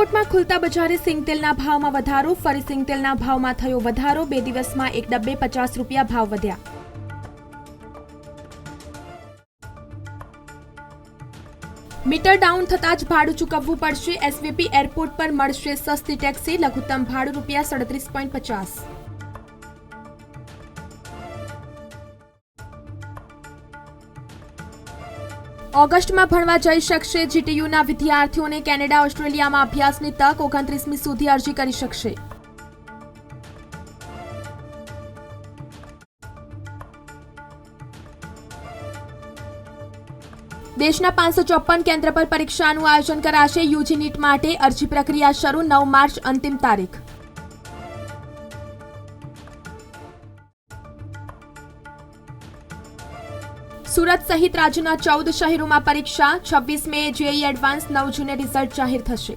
રાજકોટમાં ખુલતા બજારે સિંગતેલના ભાવમાં વધારો, ફરી સિંગતેલના ભાવમાં થયો વધારો, બે દિવસમાં એક ડબ્બે પચાસ રૂપિયા ભાવ વધ્યા. મીટર ડાઉન થતાં જ ભાડું ચૂકવવું પડશે, એસવીપી એરપોર્ટ પર મળશે સસ્તી ટેક્સી, લઘુત્તમ ભાડું રૂપિયા સડત્રીસ પોઈન્ટ પચાસ. ઓગસ્ટમાં ભણવા જઈ શકશે. જીટીયુના વિદ્યાર્થીઓને કેનેડા, ઓસ્ટ્રેલિયામાં અભ્યાસની તક ઓગણત્રીસમી સુધી અરજી કરી શકશે. દેશના પાંચસો ચોપન કેન્દ્ર પર પરીક્ષાનું આયોજન કરાશે. યુજી નીટ માટે અરજી પ્રક્રિયા શરૂ નવ માર્ચ અંતિમ તારીખ. સુરત સહિત રાજ્યના ચૌદ શહેરોમાં પરીક્ષા, છવ્વીસ મે જેઈ એડવાન્સ નવ જૂને રિઝલ્ટ જાહેર થશે.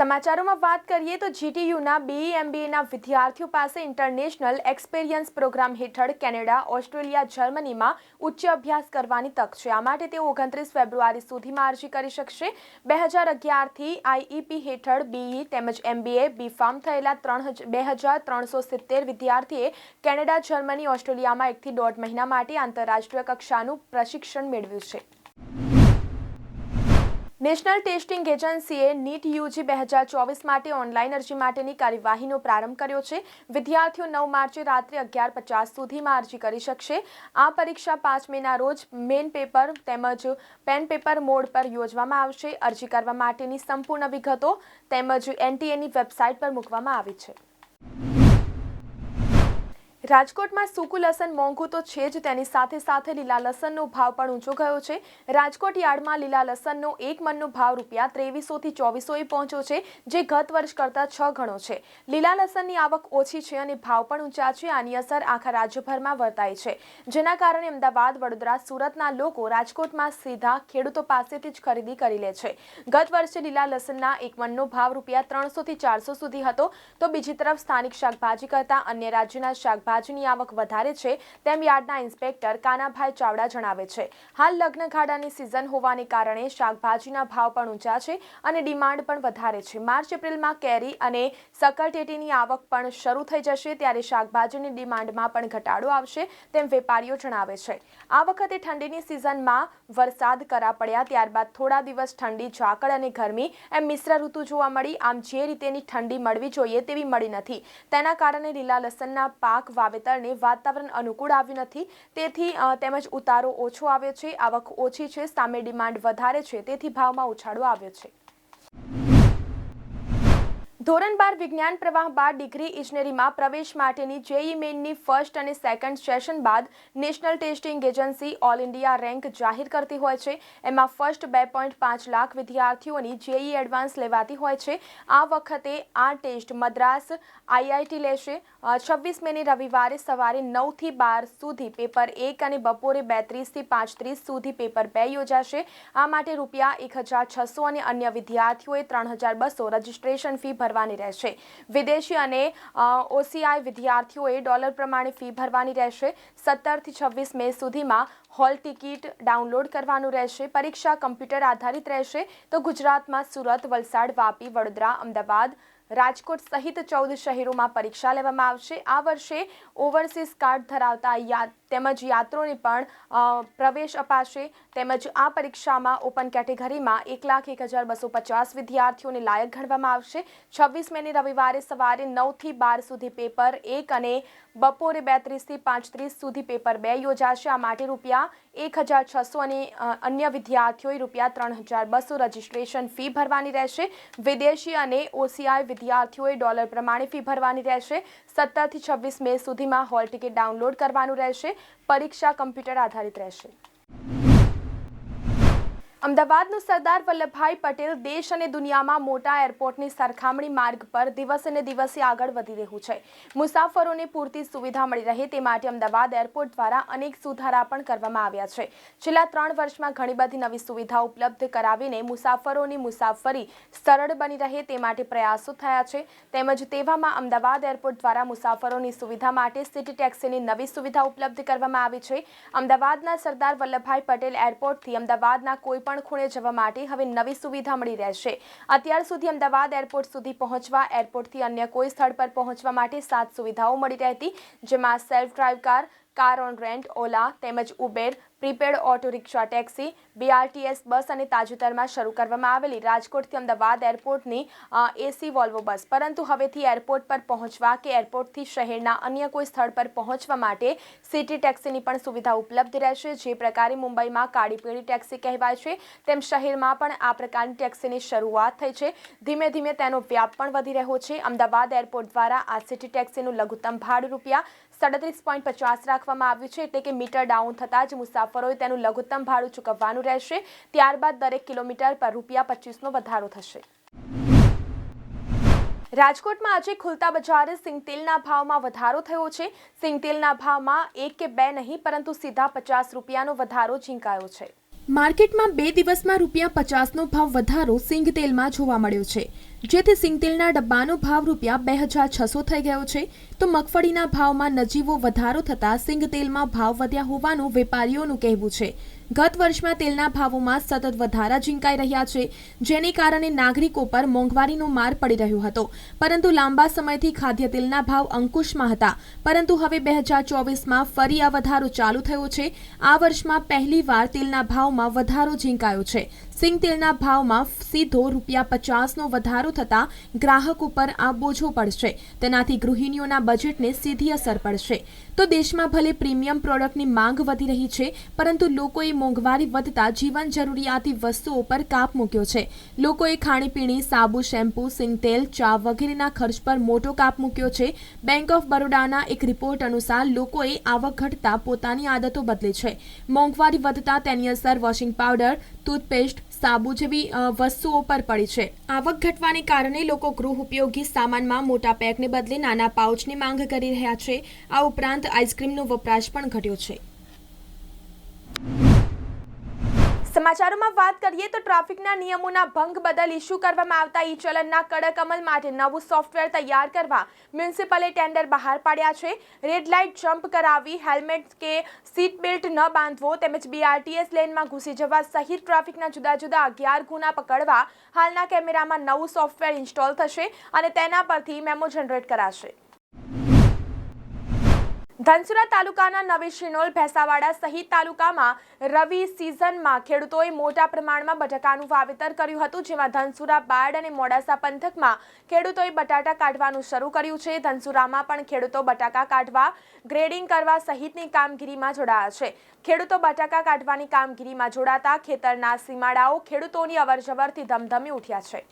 સમાચારોમાં વાત કરીએ તો જીટીયુના બીઈ એમબીએના વિદ્યાર્થીઓ પાસે ઇન્ટરનેશનલ એક્સપિરિયન્સ પ્રોગ્રામ હેઠળ કેનેડા, ઓસ્ટ્રેલિયા, જર્મનીમાં ઉચ્ચ અભ્યાસ કરવાની તક છે. આ માટે તેઓ ઓગણત્રીસ ફેબ્રુઆરી સુધીમાં અરજી કરી શકશે. બે હજાર અગિયારથી આઈઈપી હેઠળ બીઈ તેમજ એમબીએ બી ફાર્મ થયેલા ત્રણ બે હજાર ત્રણસો સિત્તેર વિદ્યાર્થીએ કેનેડા, જર્મની, ઓસ્ટ્રેલિયામાં એકથી દોઢ મહિના માટે આંતરરાષ્ટ્રીય કક્ષાનું પ્રશિક્ષણ મેળવ્યું છે. નેશનલ ટેસ્ટિંગ એજન્સીએ નીટ યુજી બે હજાર ચોવીસ માટે ઓનલાઈન અરજી માટેની કાર્યવાહીનો પ્રારંભ કર્યો છે. વિદ્યાર્થીઓ નવ માર્ચે રાત્રે અગિયાર પચાસ સુધીમાં અરજી કરી શકશે. આ પરીક્ષા પાંચ મેના રોજ મેન પેપર તેમજ પેન પેપર મોડ પર યોજવામાં આવશે. અરજી કરવા માટેની સંપૂર્ણ વિગતો તેમજ એનટીએની વેબસાઇટ પર મૂકવામાં આવી છે. રાજકોટમાં સૂકું લસણ મોંઘું તો છે જ, તેની સાથે સાથે લીલા લસણનો ભાવ પણ ઊંચો ગયો છે. રાજકોટ યાર્ડમાં લીલા લસણનો એક મનનો ભાવ રૂપિયા ત્રેવીસોથી ચોવીસોએ પહોંચ્યો છે, જે ગત વર્ષ કરતાં છ ગણો છે. લીલા લસણની આવક ઓછી છે અને ભાવ પણ ઊંચા છે, આની અસર આખા રાજ્યભરમાં વર્તાય છે. જેના કારણે અમદાવાદ, વડોદરા, સુરતના લોકો રાજકોટમાં સીધા ખેડૂતો પાસેથી જ ખરીદી કરી લે છે. ગત વર્ષે લીલા લસણના એક મનનો ભાવ રૂપિયા ત્રણસોથી ચારસો સુધી હતો. તો બીજી તરફ સ્થાનિક શાકભાજી કરતાં અન્ય રાજ્યના શાકભાજી શાકભાજીની આવક વધારે છે તેમ યાર્ડના ઇન્સ્પેક્ટર કાનાભાઈ ચાવડા જણાવે છે. હાલ લગ્ન ગાડાની સિઝન હોવાને કારણે શાકભાજીના ભાવ પણ ઊંચા છે અને ડિમાન્ડ પણ વધારે છે. માર્ચ, એપ્રિલમાં કેરી અને સકરટેટીની આવક પણ શરૂ થઈ જશે ત્યારે શાકભાજીની ડિમાન્ડમાં પણ ઘટાડો આવશે તેમ વેપારીઓ જણાવે છે. આ વખતે ઠંડીની સિઝનમાં વરસાદ કરા પડ્યા ત્યારબાદ થોડા દિવસ ઠંડી, ઝાકળ અને ગરમી એમ મિશ્ર ઋતુ જોવા મળી. આમ જે રીતેની ઠંડી મળવી જોઈએ તેવી મળી નથી. તેના કારણે લીલા લસણના પાક વાવેતરને વાતાવરણ અનુકૂળ આવ્યું નથી. તેથી તેમજ ઉતારો ઓછો આવ્યો છે, આવક ઓછી છે, સામે ડિમાન્ડ વધારે છે, તેથી ભાવમાં ઉછાળો આવ્યો છે. ધોરણ બાર વિજ્ઞાન પ્રવાહ બાર ડિગ્રી ઇજનેરીમાં પ્રવેશ માટેની જેઈ મેઇનની ફર્સ્ટ અને સેકન્ડ સેશન બાદ national testing agency all India rank જાહેર કરતી હોય છે. એમાં ફર્સ્ટ બે પોઈન્ટ પાંચ લાખ વિદ્યાર્થીઓની જેઈ એડવાન્સ લેવાતી હોય છે. આ વખતે આ ટેસ્ટ મદ્રાસ આઈઆઈટી લેશે. છવ્વીસ મેની રવિવારે સવારે નવથી બાર સુધી પેપર એક અને બપોરે બેત્રીસથી પાંચત્રીસ સુધી પેપર બે યોજાશે. આ માટે રૂપિયા એક હજાર છસો અને અન્ય વિદ્યાર્થીઓએ ત્રણ હજાર બસો રજિસ્ટ્રેશન ફી ભરવાની રહેશે. વિદેશી અને ઓસીઆઈ વિદ્યાર્થીઓએ ડોલર પ્રમાણે ફી ભરવાની રહેશે. સત્તરથી છવ્વીસ મે સુધીમાં હોલ ટિકિટ ડાઉનલોડ કરવાનું રહેશે. પરીક્ષા કમ્પ્યુટર આધારિત રહેશે. તો ગુજરાતમાં સુરત, વલસાડ, વાપી, વડોદરા, અમદાવાદ, રાજકોટ સહિત ચૌદ શહેરોમાં પરીક્ષા લેવામાં આવશે. આ વર્ષે ઓવરસીઝ કાર્ડ ધરાવતા યાદ તેમજ યાત્રોને પણ પ્રવેશ અપાશે. તેમજ આ પરીક્ષામાં ઓપન કેટેગરીમાં એક લાખ એક હજાર બસો પચાસ વિદ્યાર્થીઓને લાયક ગણવામાં આવશે. છવ્વીસ મેની રવિવારે સવારે નવથી બાર સુધી પેપર એક અને બપોરે બેત્રીસથી પાંચત્રીસ સુધી પેપર બે યોજાશે. આ માટે રૂપિયા એક હજાર છસો અને અન્ય વિદ્યાર્થીઓએ રૂપિયા ત્રણ હજાર બસો રજિસ્ટ્રેશન ફી ભરવાની રહેશે. વિદેશી અને ઓસીઆઈ વિદ્યાર્થીઓએ ડોલર પ્રમાણે ફી ભરવાની રહેશે. સત્તરથી છવ્વીસ મે સુધીમાં હોલ ટિકિટ ડાઉનલોડ કરવાનું રહેશે. પરીક્ષા કમ્પ્યુટર આધારિત રહેશે. અમદાવાદનું સરદાર વલ્લભભાઈ પટેલ દેશ અને દુનિયામાં મોટા એરપોર્ટની સરખામણી માર્ગ પર દિવસે અને દિવસે આગળ વધી રહ્યું છે. મુસાફરોને પૂરતી સુવિધા મળી રહે તે માટે અમદાવાદ એરપોર્ટ દ્વારા અનેક સુધારા પણ કરવામાં આવ્યા છે. છેલ્લા ત્રણ વર્ષમાં ઘણી બધી નવી સુવિધા ઉપલબ્ધ કરાવીને મુસાફરોની મુસાફરી સરળ બની રહે તે માટે પ્રયાસો થયા છે. તેમજ તેવામાં અમદાવાદ એરપોર્ટ દ્વારા મુસાફરોની સુવિધા માટે સિટી ટેક્સીની નવી સુવિધા ઉપલબ્ધ કરવામાં આવી છે. અમદાવાદના સરદાર વલ્લભભાઈ પટેલ એરપોર્ટથી અમદાવાદના કોઈ પણ ખૂણે જવા માટે હવે નવી સુવિધા મળી રહેશે અત્યાર સુધી અમદાવાદ એરપોર્ટ સુધી પહોંચવા, એરપોર્ટથી અન્ય કોઈ સ્થળ પર પહોંચવા માટે સાત સુવિધાઓ મળી રહેતી, જેમાં self drive car car on rent Ola તેમજ Uber prepaid auto rickshaw taxi BRTS bus અને તાજેતરમાં શરૂ કરવામાં આવેલી રાજકોટથી અમદાવાદ એરપોર્ટની એસી વોલ્વો બસ. પરંતુ હવેથી એરપોર્ટ પર પહોંચવા કે એરપોર્ટથી શહેરના અન્ય કોઈ સ્થળ પર પહોંચવા માટે સિટી ટેક્સીની પણ સુવિધા ઉપલબ્ધ રહેશે. જે પ્રકારે મુંબઈમાં કાળી પીળી ટેક્સી કહેવાય છે, તેમ શહેરમાં પણ આ પ્રકારની ટેક્સીની શરૂઆત થઈ છે. ધીમે ધીમે તેનો વ્યાપ પણ વધી રહ્યો છે. અમદાવાદ એરપોર્ટ દ્વારા આ સિટી ટેક્સીનું લઘુત્તમ ભાડું રૂપિયા સડત્રીસ પોઈન્ટ પચાસ રાખવામાં આવ્યું છે, એટલે કે મીટર ડાઉન થતાં જ મુસાફરોએ તેનું લઘુત્તમ ભાડું ચૂકવવાનું રહેશે. ત્યારબાદ દરેક કિલોમીટર પર રૂપિયા પચીસનો વધારો થશે. રાજકોટમાં આજે ખુલતા બજારે સિંગતેલના ભાવમાં વધારો થયો છે. સિંગતેલના ભાવમાં એક કે બે નહીં, પરંતુ સીધા પચાસ રૂપિયાનો વધારો ઝીંકાયો છે. માર્કેટમાં બે દિવસમાં રૂપિયા પચાસનો ભાવ વધારો સિંગતેલમાં જોવા મળ્યો છે. જેથી સિંગતેલના ડબ્બાનો ભાવ રૂપિયા બે હજાર છસો થઈ ગયો છે. તો મગફળીના ભાવમાં નજીવો વધારો થતાં સિંગતેલમાં ભાવ વધ્યા હોવાનું વેપારીઓનું કહેવું છે. ગત વર્ષમાં તેલના ભાવોમાં સતત વધારા ઝીંકાઈ રહ્યા છે, જેને કારણે નાગરિકો પર મોંઘવારીનો માર પડી રહ્યો હતો. પરંતુ લાંબા સમયથી ખાદ્ય તેલના ભાવ અંકુશમાં હતા. પરંતુ હવે બે હજાર ચોવીસમાં ફરી આ વધારો ચાલુ થયો છે. આ વર્ષમાં પહેલીવાર તેલના ભાવમાં વધારો ઝીંકાયો છે. સિંગ તેલના ભાવમાં સીધો રૂપિયા પચાસનો વધારો થતાં ગ્રાહક ઉપર આ બોજો પડશે. તેનાથી ગૃહિણીઓના બજેટને સીધી અસર પડશે. તો દેશમાં ભલે પ્રીમિયમ પ્રોડક્ટની માંગ વધી રહી છે, પરંતુ લોકોએ મોંઘવારી વધતા જીવન જરૂરિયાતી વસ્તુઓ પર કાપ મૂક્યો છે. લોકોએ ખાણીપીણી, સાબુ, શેમ્પૂ, સિંગતેલ, ચા વગેરેના ખર્ચ પર મોટો કાપ મૂક્યો છે. બેંક ઓફ બરોડાના એક રિપોર્ટ અનુસાર લોકોએ આવક ઘટતા પોતાની આદતો બદલી છે. મોંઘવારી વધતા તેની અસર વોશિંગ પાવડર, ટૂથપેસ્ટ સાબુ જેવી વસ્તુઓ પર પડી છે. આવક ઘટવાને કારણે લોકો ગૃહ ઉપયોગી સામાનમાં મોટા પેકને બદલે નાના પાઉચની માંગ કરી રહ્યા છે. આ ઉપરાંત આઈસ્ક્રીમનો વપરાશ પણ ઘટ્યો છે. સમાચારોમાં વાત કરીએ તો ટ્રાફિકના નિયમોના ભંગ બદલ ઇસ્યુ કરવામાં આવતા ઈ ચલનના કડક અમલ માટે નવું સોફ્ટવેર તૈયાર કરવા મ્યુનિસિપલે ટેન્ડર બહાર પાડ્યા છે. રેડ લાઇટ જમ્પ કરાવી, હેલ્મેટ કે સીટ બેલ્ટ ન બાંધવો તેમજ બીઆરટીએસ લેનમાં ઘૂસી જવા સહિત ટ્રાફિકના જુદા જુદા અગિયાર ગુના પકડવા હાલના કેમેરામાં નવું સોફ્ટવેર ઇન્સ્ટોલ થશે અને તેના પરથી મેમો જનરેટ કરાશે. ધનસુરા તાલુકાના નવી શિનોલ ભેસાવાડા સહિત તાલુકામાં રવિ સિઝનમાં ખેડૂતોએ મોટા પ્રમાણમાં બટાકાનું વાવેતર કર્યું હતું, જેમાં ધનસુરા બાડ અને મોડાસા પંથકમાં ખેડૂતોએ બટાટા કાઢવાનું શરૂ કર્યું છે. ધનસુરામાં પણ ખેડૂતો બટાકા કાઢવા, ગ્રેડિંગ કરવા સહિતની કામગીરીમાં જોડાયા છે. ખેડૂતો બટાકા કાઢવાની કામગીરીમાં જોડાતા ખેતરના સીમાડાઓ ખેડૂતોની અવરજવરથી ધમધમી ઉઠ્યા છે.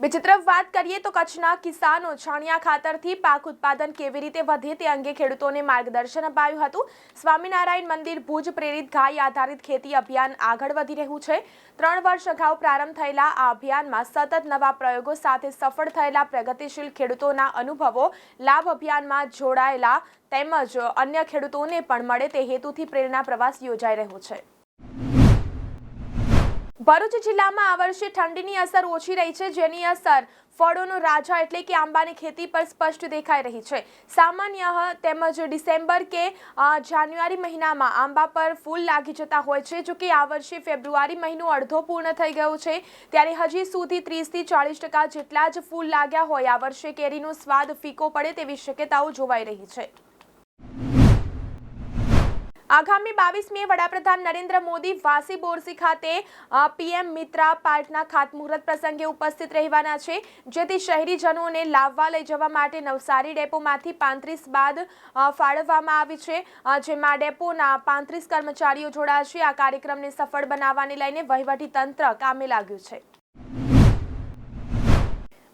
બીજી તરફ વાત કરીએ તો કચ્છના કિસાનો છાણિયા ખાતરથી પાક ઉત્પાદન કેવી રીતે વધે તે અંગે ખેડૂતોને માર્ગદર્શન અપાયું હતું. સ્વામિનારાયણ મંદિર ભુજ પ્રેરિત ગાય આધારિત ખેતી અભિયાન આગળ વધી રહ્યું છે. ત્રણ વર્ષ અગાઉ પ્રારંભ થયેલા આ અભિયાનમાં સતત નવા પ્રયોગો સાથે સફળ થયેલા પ્રગતિશીલ ખેડૂતોના અનુભવો લાભ અભિયાનમાં જોડાયેલા તેમજ અન્ય ખેડૂતોને પણ મળે તે હેતુથી પ્રેરણા પ્રવાસ યોજાઈ રહ્યો છે. ભરૂચ જિલ્લામાં આ વર્ષે ઠંડીની અસર ઓછી રહી છે, જેની અસર ફળોનો રાજા એટલે કે આંબાની ખેતી પર સ્પષ્ટ દેખાઈ રહી છે. સામાન્ય તેમજ ડિસેમ્બર કે જાન્યુઆરી મહિનામાં આંબા પર ફૂલ લાગી જતા હોય છે જોકે આ વર્ષે ફેબ્રુઆરી મહિનો અડધો પૂર્ણ થઈ ગયો છે. ત્યારે હજી સુધી ત્રીસથી ચાળીસ ટકા જેટલા જ ફૂલ લાગ્યા હોય આ વર્ષે કેરીનો સ્વાદ ફીકો પડે તેવી શક્યતાઓ જોવાઈ રહી છે. આગામી બાવીસ મે વડાપ્રધાન નરેન્દ્ર મોદી વાસી બોરસી ખાતે પીએમ મિત્રા પાર્કના ખાતમુહૂર્ત પ્રસંગે ઉપસ્થિત રહેવાના છે, જેથી શહેરીજનોને લાવવા લઈ જવા માટે નવસારી ડેપોમાંથી પાંત્રીસ બાદ ફાળવવામાં આવી છે. જેમાં ડેપોના પાંત્રીસ કર્મચારીઓ જોડાશે આ કાર્યક્રમને સફળ બનાવવાને લઈને વહીવટી તંત્ર કામે લાગ્યું છે.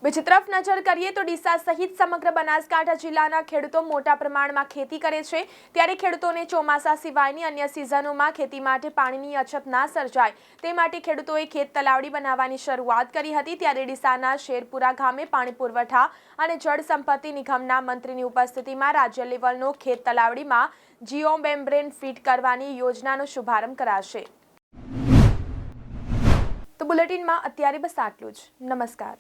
બીજી તરફ નજર કરીએ તો ડીસા સહિત સમગ્ર બનાસકાંઠા જિલ્લાના ખેડૂતો મોટા પ્રમાણમાં ખેતી કરે છે. ત્યારે ખેડૂતોને ચોમાસા સિવાયની અન્ય સિઝનોમાં ખેતી માટે પાણીની અછત ના સર્જાય. તે માટે ખેડૂતોએ ખેત તલાવડી બનાવવાની શરૂઆત કરી હતી. ત્યારે ડીસાના શેરપુરા ગામે પાણી પુરવઠા અને જળ સંપત્તિ નિગમના મંત્રીની ઉપસ્થિતિમાં રાજ્ય લેવલનો ખેત તલાવડીમાં જીઓ મેમ્બ્રેન ફિટ કરવાની યોજનાનો શુભારંભ કરાશે. તો બુલેટિનમાં અત્યારે બસ આટલું જ. નમસ્કાર.